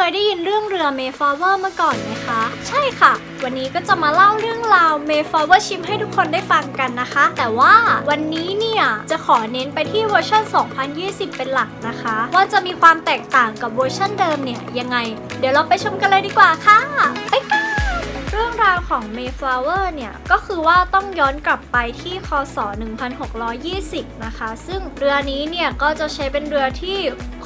เคยได้ยินเรื่องเรือเมฟาเวอร์มาก่อนไหมคะ ใช่ค่ะ วันนี้ก็จะมาเล่าเรื่องราวเมฟาเวอร์ชิมให้ทุกคนได้ฟังกันนะคะ แต่ว่าวันนี้เนี่ยจะขอเน้นไปที่เวอร์ชัน2020 เป็นหลักนะคะ ว่าจะมีความแตกต่างกับเวอร์ชันเดิมเนี่ยยังไง เดี๋ยวเราไปชมกันเลยดีกว่าค่ะ ไปกันเรื่องราวของ Mayflower เนี่ย ก็คือว่าต้องย้อนกลับไปที่คศ 1620 นะคะ ซึ่งเรือนี้เนี่ย ก็จะใช้เป็นเรือที่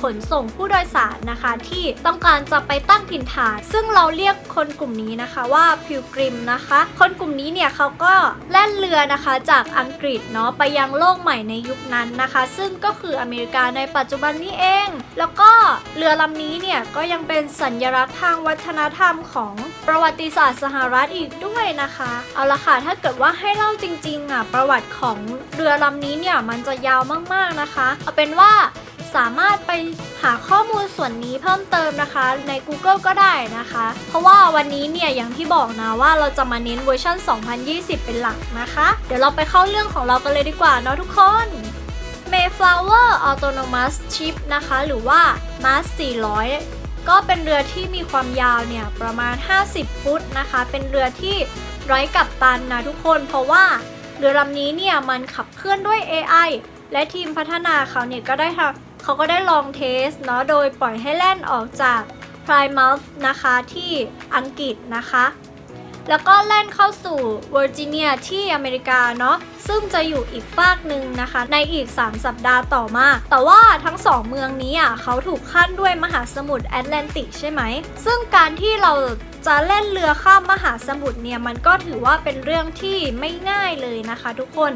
ขนส่งผู้โดยสารนะคะ ที่ต้องการจะไปตั้งถิ่นฐาน ซึ่งเราเรียกคนกลุ่มนี้นะคะว่าพิวกริมนะคะ คนกลุ่มนี้เนี่ยเขาก็แล่นเรือนะคะจากอังกฤษเนาะไปยังโลกใหม่ในยุคนั้นนะคะ ซึ่งก็คืออเมริกาในปัจจุบันนี้เอง แล้วก็เรือลำนี้เนี่ยก็ยังเป็นสัญลักษณ์ทางวัฒนธรรมของประวัติศาสตร์สหรัฐอีกด้วยนะคะ เอาละค่ะถ้าเกิดว่าให้เล่าจริงๆอะประวัติของเรือลำนี้เนี่ยมันจะยาวมากๆนะคะ เอาเป็นว่า สามารถไปหาข้อมูลส่วนนี้เพิ่มเติมนะคะ ใน Google ก็ได้นะคะ เพราะว่าวันนี้เนี่ยอย่างที่บอกนะว่าเราจะมาเน้นเวอร์ชัน 2020 เป็นหลักนะคะ เดี๋ยวเราไปเข้าเรื่องของเรากันเลยดีกว่าเนาะทุกคน Mayflower Autonomous Ship นะคะ หรือว่า MAS 400 ก็เป็นเรือที่มีความยาวเนี่ยประมาณ 50 ฟุตนะคะ เป็นเรือที่ไร้กัปตันนะทุกคน เพราะว่าเรือลำนี้เนี่ยมันขับเคลื่อนด้วย AI และทีมพัฒนาเขาเนี่ยก็ได้ทำ เขาก็ได้ลองเทสเนาะโดยปล่อยให้แล่นออกจาก Plymouth นะคะที่อังกฤษนะคะ แล้วก็แล่นเข้าสู่เวอร์จิเนียที่อเมริกาเนาะซึ่งจะอยู่อีกฟากหนึ่งนะคะ ในอีก 3 สัปดาห์ต่อมา แต่ว่าทั้งสองเมืองนี้อะเขาถูกขั้นด้วยมหาสมุทรแอตแลนติกใช่ไหม ซึ่งการที่เราจะเล่นเรือข้ามมหาสมุทรเนี่ยมันก็ถือว่าเป็นเรื่องที่ไม่ง่ายเลยนะคะทุกคน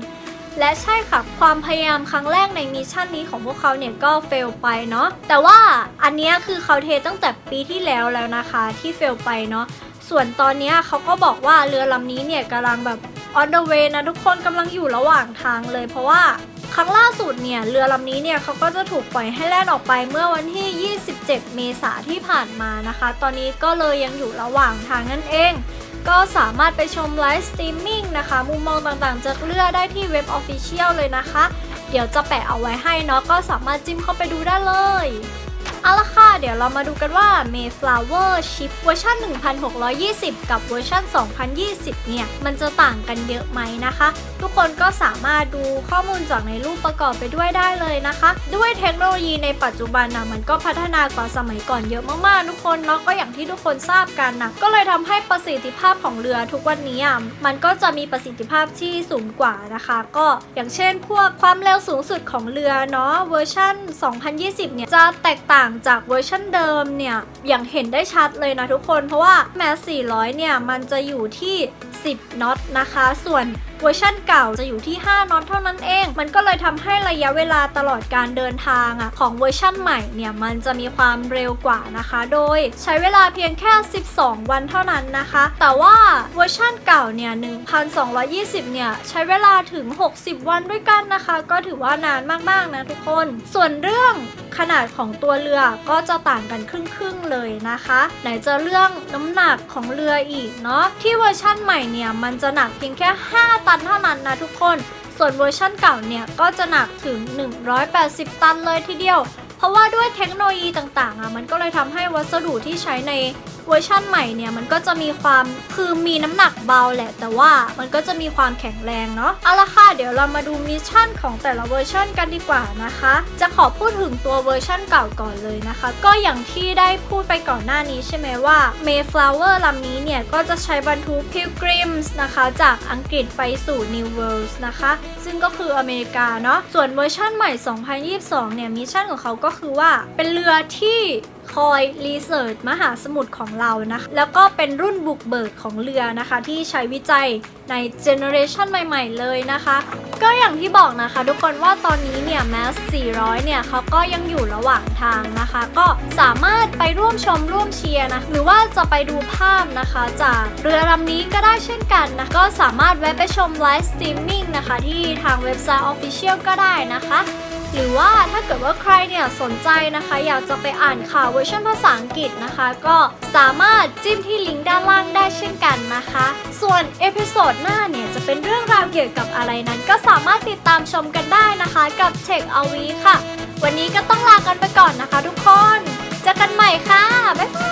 และใช่ค่ะ ความพยายามครั้งแรกในมิชชั่นนี้ของพวกเขาเนี่ยก็เฟลไปเนาะแต่ว่าอันนี้คือเขาเทตั้งแต่ปีที่แล้วแล้วนะคะที่เฟลไปเนาะส่วนตอนนี้เขาก็บอกว่าเรือลำนี้เนี่ยกำลังแบบ on the way นะทุกคนกำลังอยู่ระหว่างทางเลย เพราะว่าครั้งล่าสุดเนี่ยเรือลำนี้เนี่ยเขาก็จะถูกปล่อยให้แล่นออกไปเมื่อวันที่ 27 เมษาที่ผ่านมานะคะ ตอนนี้ก็เลยยังอยู่ระหว่างทางนั่นเอง ก็สามารถไปชมไลฟ์สตรีมมิ่งนะคะ มุมมองต่างๆ จากเลือได้ที่เว็บออฟฟิเชียลเลยนะคะ เดี๋ยวจะแปะเอาไว้ให้เนาะก็สามารถจิ้มเข้าไปดูได้เลย เอาละค่ะ เดี๋ยวเรามาดูกันว่า Mayflower Ship เวอร์ชัน1620 กับเวอร์ชัน2020 เนี่ย มันจะต่างกันเยอะไหมนะคะ ทุกคนก็สามารถดูข้อมูลจากในรูปประกอบไปด้วยได้เลยนะคะ ด้วยเทคโนโลยีในปัจจุบันนะมันก็พัฒนากว่าสมัยก่อนเยอะมากๆ ทุกคนเนาะก็อย่างที่ทุกคนทราบกันนะก็เลยทำให้ประสิทธิภาพของเรือทุกวันนี้มันก็จะมีประสิทธิภาพที่สูงกว่านะคะ ก็อย่างเช่น พวกความเร็วสูงสุดของเรือเนาะเวอร์ชัน2020 เนี่ยจะแตกต่างจากเวอร์ชันเดิมเนี่ยอย่างเห็นได้ชัดเลยนะทุกคน เพราะว่าแมส400 เนี่ย มันจะอยู่ที่ 10น็อตนะคะ ส่วนเวอร์ชันเก่าจะอยู่ที่ 5น็อตเท่านั้นเอง มันก็เลยทำให้ระยะเวลาตลอดการเดินทางอะของเวอร์ชันใหม่เนี่ยมันจะมีความเร็วกว่านะคะ โดยใช้เวลาเพียงแค่ 12 วันเท่านั้นนะคะ แต่ว่าเวอร์ชันเก่าเนี่ย 1,220 เนี่ย ใช้เวลาถึง 60 วันด้วยกันนะคะ ก็ถือว่านานมากๆนะทุกคน ส่วนเรื่องขนาดของตัวเรือก็จะต่างกันครึ่งๆเลยนะคะ ไหนจะเรื่องน้ำหนักของเรืออีกเนาะที่เวอร์ชั่นใหม่เนี่ยมันจะหนักเพียงแค่5ตันเท่านั้นนะทุกคน ส่วนเวอร์ชั่นเก่าเนี่ยก็จะหนักถึง 180 ตันเลยทีเดียว เพราะว่าด้วยเทคโนโลยีต่างๆอะมันก็เลยทำให้วัสดุที่ใช้ใน เวอร์ชั่นใหม่เนี่ยมันก็จะมีความคือมีน้ำหนักเบาแหละ แต่ว่ามันก็จะมีความแข็งแรงเนาะเอาละค่ะเดี๋ยวเรามาดูมิชชั่นของแต่ละเวอร์ชันกันดีกว่านะคะ จะขอพูดถึงตัวเวอร์ชั่นเก่าก่อนเลยนะคะ ก็อย่างที่ได้พูดไปก่อนหน้านี้ใช่ไหมว่า Mayflower ลำนี้เนี่ยก็จะใช้บรรทุก Pilgrims นะคะ จากอังกฤษไปสู่ New World นะคะ ซึ่งก็คืออเมริกาเนาะส่วนเวอร์ชั่นใหม่ 2022 เนี่ยมิชชั่นของเขาก็คือว่าเป็นเรือที่ คอยรีเสิร์ชมหาสมุทรของเรานะคะแล้วก็เป็นรุ่นบุกเบิกของเรือนะคะ ที่ใช้วิจัยในเจเนอเรชันใหม่ ๆ เลยนะคะ ก็อย่างที่บอกนะคะทุกคนว่าตอนนี้เนี่ย Mass 400 เนี่ยเขาก็ยังอยู่ระหว่างทางนะคะ ก็สามารถไปร่วมชมร่วมเชียร์นะ หรือว่าจะไปดูภาพนะคะ จากเรือลำนี้ก็ได้เช่นกันนะ ก็สามารถแวะไปชมไลฟ์สตรีมมิ่งนะคะ ที่ทางเว็บไซต์ Official ก็ได้นะคะ หรือว่าถ้าเกิดว่าใครเนี่ยสนใจนะคะ อยากจะไปอ่านข่าวเวอร์ชันภาษาอังกฤษนะคะ ก็สามารถจิ้มที่ลิงก์ด้านล่างได้เช่นกันนะคะ ส่วนเอพิโซดหน้าเนี่ยจะเป็นเรื่องราวเกี่ยวกับอะไรนั้น ก็สามารถติดตามชมกันได้นะคะ กับ Tech a w e ค่ะ วันนี้ก็ต้องลากันไปก่อนนะคะ ทุกคน เจอกันใหม่ค่ะ บ๊ายบาย